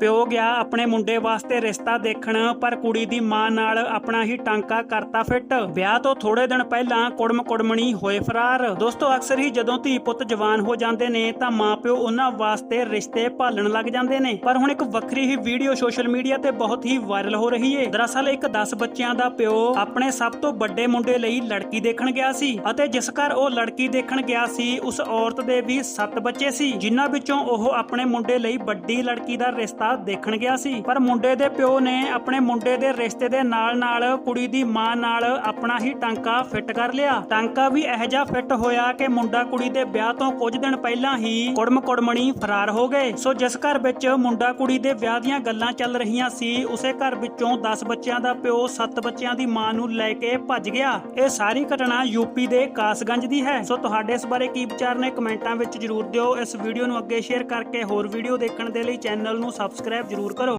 ਪਿਓ ਗਿਆ ਆਪਣੇ ਮੁੰਡੇ ਵਾਸਤੇ ਰਿਸ਼ਤਾ ਦੇਖਣ, ਪਰ ਕੁੜੀ ਦੀ ਮਾਂ ਨਾਲ ਆਪਣਾ ਹੀ ਟਾਂਕਾ ਕਰਤਾ ਫਿੱਟ। ਵਿਆਹ ਤੋਂ ਥੋੜੇ ਦਿਨ ਪਹਿਲਾਂ ਕੁੜਮ ਕੁੜਮਣੀ ਹੋਏ ਫਰਾਰ। ਦੋਸਤੋ, ਅਕਸਰ ਹੀ ਜਦੋਂ ਧੀ ਪੁੱਤ ਜਵਾਨ ਹੋ ਜਾਂਦੇ ਨੇ, ਤਾਂ ਮਾਪਿਓ ਉਹਨਾਂ ਵਾਸਤੇ ਰਿਸ਼ਤੇ ਭਾਲਣ ਲੱਗ ਜਾਂਦੇ ਨੇ। ਪਰ ਹੁਣ ਇੱਕ ਵੱਖਰੀ ਹੀ ਵੀਡੀਓ ਸੋਸ਼ਲ ਮੀਡੀਆ ਤੇ ਬਹੁਤ ਹੀ ਵਾਇਰਲ ਹੋ ਰਹੀ ਏ। ਦਰਅਸਲ, ਇੱਕ 10 ਬੱਚਿਆਂ ਦਾ ਪਿਓ ਆਪਣੇ ਸਭ ਤੋਂ ਵੱਡੇ ਮੁੰਡੇ ਲਈ ਲੜਕੀ ਦੇਖਣ ਗਿਆ ਸੀ ਅਤੇ ਜਿਸ ਘਰ ਉਹ ਲੜਕੀ ਦੇਖਣ ਗਿਆ ਸੀ, ਉਸ ਔਰਤ ਦੇ ਵੀ 7 ਬੱਚੇ ਸੀ, ਜਿਨ੍ਹਾਂ ਵਿੱਚੋਂ ਉਹ ਆਪਣੇ ਮੁੰਡੇ ਲਈ ਵੱਡੀ ਲੜਕੀ ਦਾ ਰਿਸ਼ਤਾ ਦੇਖਣ ਗਿਆ ਸੀ। ਪਰ ਮੁੰਡੇ ਦੇ ਪਿਓ ਨੇ ਆਪਣੇ ਮੁੰਡੇ ਦੇ ਰਿਸ਼ਤੇ ਦੇ ਨਾਲ-ਨਾਲ ਕੁੜੀ ਦੀ ਮਾਂ ਨਾਲ ਆਪਣਾ ਹੀ ਟਾਂਕਾ ਫਿੱਟ ਕਰ ਲਿਆ। ਟਾਂਕਾ ਵੀ ਇਹ ਜਿਹਾ ਫਿੱਟ ਹੋਇਆ ਕਿ ਮੁੰਡਾ ਕੁੜੀ ਦੇ ਵਿਆਹ ਤੋਂ ਕੁਝ ਦਿਨ ਪਹਿਲਾਂ ਹੀ ਕੁੜਮ ਕੁੜਮਣੀ ਫਰਾਰ ਹੋ ਗਏ। ਸੋ ਜਿਸ ਘਰ ਵਿੱਚ ਮੁੰਡਾ ਕੁੜੀ ਦੇ ਵਿਆਹ ਦੀਆਂ ਗੱਲਾਂ ਚੱਲ ਰਹੀਆਂ ਸੀ, ਉਸੇ ਘਰ ਵਿੱਚੋਂ 10 ਬੱਚਿਆਂ ਦਾ ਪਿਓ 7 ਬੱਚਿਆਂ ਦੀ ਮਾਂ ਨੂੰ ਲੈ ਕੇ ਭੱਜ ਗਿਆ। ਇਹ ਸਾਰੀ ਘਟਨਾ ਯੂਪੀ ਦੇ ਕਾਸਗੰਜ ਦੀ ਹੈ। ਸੋ ਤੁਹਾਡੇ ਇਸ ਬਾਰੇ ਕੀ ਵਿਚਾਰ ਨੇ ਕਮੈਂਟਾਂ ਵਿੱਚ ਜਰੂਰ ਦਿਓ। ਇਸ ਵੀਡੀਓ ਨੂੰ ਅੱਗੇ ਸ਼ੇਅਰ ਕਰਕੇ ਹੋਰ ਵੀਡੀਓ ਦੇਖਣ ਦੇ ਲਈ ਚੈਨਲ ਨੂੰ ਸਬਸਕ੍ਰਾਈਬ ਜਰੂਰ ਕਰੋ।